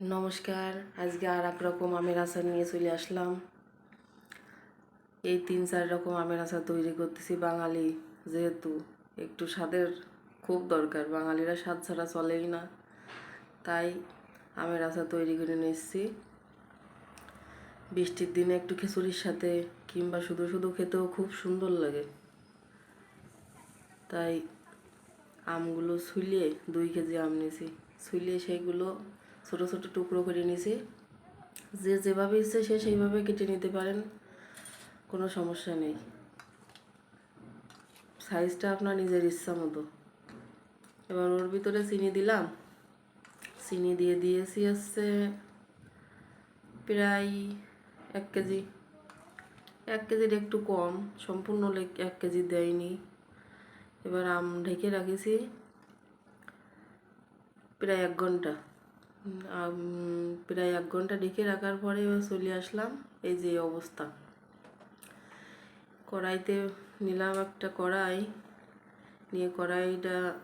নমস্কার, আজকে আর এক রকম আমের আচার নিয়ে চলে আসলাম। এই তিন চার রকম আমের আচার তৈরি করতেছি বাঙালি, যেহেতু একটু স্বাদের খুব দরকার, বাঙালিরা স্বাদ ছাড়া চলেই না। তাই আমের আচার তৈরি করে নিচ্ছি বৃষ্টির দিনে একটু খিচুড়ির সাথে কিংবা শুধু শুধু খেতেও খুব সুন্দর লাগে। তাই আমগুলো ছুলিয়ে দুই কেজি আম নিয়েছি। ছুলিয়ে সেইগুলো ছোটো ছোটো টুকরো করে নিয়েছি। যে যেভাবে ইচ্ছে সে সেইভাবে কেটে নিতে পারেন, কোনো সমস্যা নেই। সাইজটা আপনার নিজের ইচ্ছা মতো। এবার ওর ভিতরে চিনি দিলাম। চিনি দিয়ে দিয়েছি হচ্ছে প্রায় এক কেজি। এক কেজির একটু কম, সম্পূর্ণ এক কেজি দেয়নি। এবার আম ঢেকে রাখেছি প্রায় এক ঘণ্টা। প্রায় এক ঘণ্টা ঢেকে রাখার পরে চলে আসলাম। এই যে অবস্থা। কড়াইতে নিলাম একটা কড়াই। নিয়ে কড়াইটা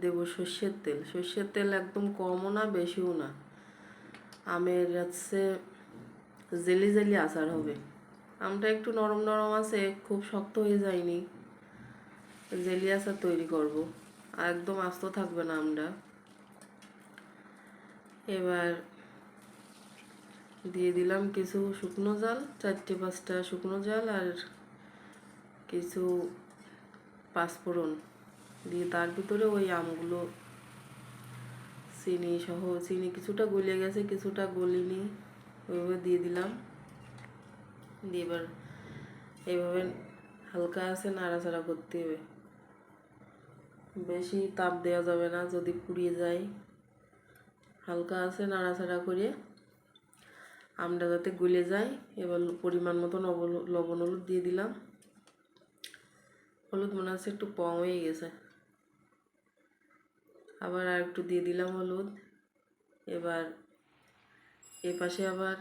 দেব সর্ষের তেল। সর্ষের তেল একদম কমও না, বেশিও না। আমের হচ্ছে জেলি জেলি আচার হবে। আমটা একটু নরম নরম আছে, খুব শক্ত হয়ে যায়নি। জেলি আচার তৈরি করব। আর একদম আস্ত থাকবে না আমরা এবার দিয়ে দিলাম কিছু শুকনো জাল, চারটে পাঁচটা শুকনো জাল আর কিছু পাঁচফোড়ন। দিয়ে তার ভিতরে ওই আমগুলো, চিনি সহ, চিনি কিছুটা গলে গেছে, কিছুটা গলিনি, ওইভাবে দিয়ে দিলাম। দিয়ে এবার এইভাবে হালকা আছে নাড়াচাড়া করতে হবে। বেশি তাপ দেওয়া যাবে না, যদি পুড়িয়ে যায়। হালকা আছে নাড়াচাড়া করে আমটা যাতে গলে যায়। এবার পরিমাণ মতো লবণ হলুদ দিয়ে দিলাম। হলুদ মনে হচ্ছে একটু কম হয়ে গেছে। আবার আর একটু দিয়ে দিলাম হলুদ। এবার এ পাশে আবার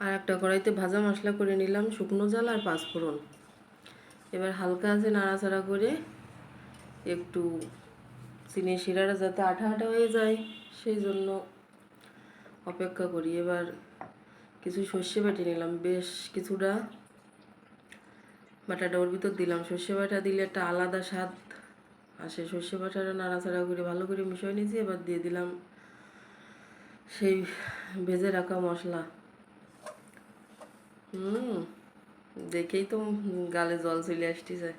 আর একটা কড়াইতে ভাজা মশলা করে নিলাম, শুকনো জাল আর পাঁচফোড়ন। এবার হালকা আছে নাড়াচাড়া করে একটু চিনি শিরাটা যাতে আঠা আঠা হয়ে যায়, সেই জন্য অপেক্ষা করি। এবার কিছু সর্ষে বাটি নিলাম। বেশ কিছুটা বাটাটা ওর ভিতর দিলাম। সর্ষে বাটা দিলে একটা আলাদা স্বাদ আসে। সর্ষে বাটাটা নাড়াচাড়া করে ভালো করে মিশিয়ে নিয়েছি। এবার দিয়ে দিলাম সেই ভেজে রাখা মশলা। হুম, দেখেই তো গালে জল চলে আসতেছে।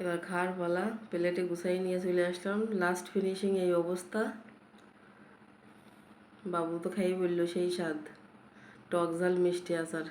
এবার খাওয়ার পালা প্লেটে গুছাই নিয়ে চলে আসলাম। লাস্ট ফিনিশিং এই অবস্থা। বাবু তো খাই বলল, সেই স্বাদ। টক ঝাল মিষ্টি আচার।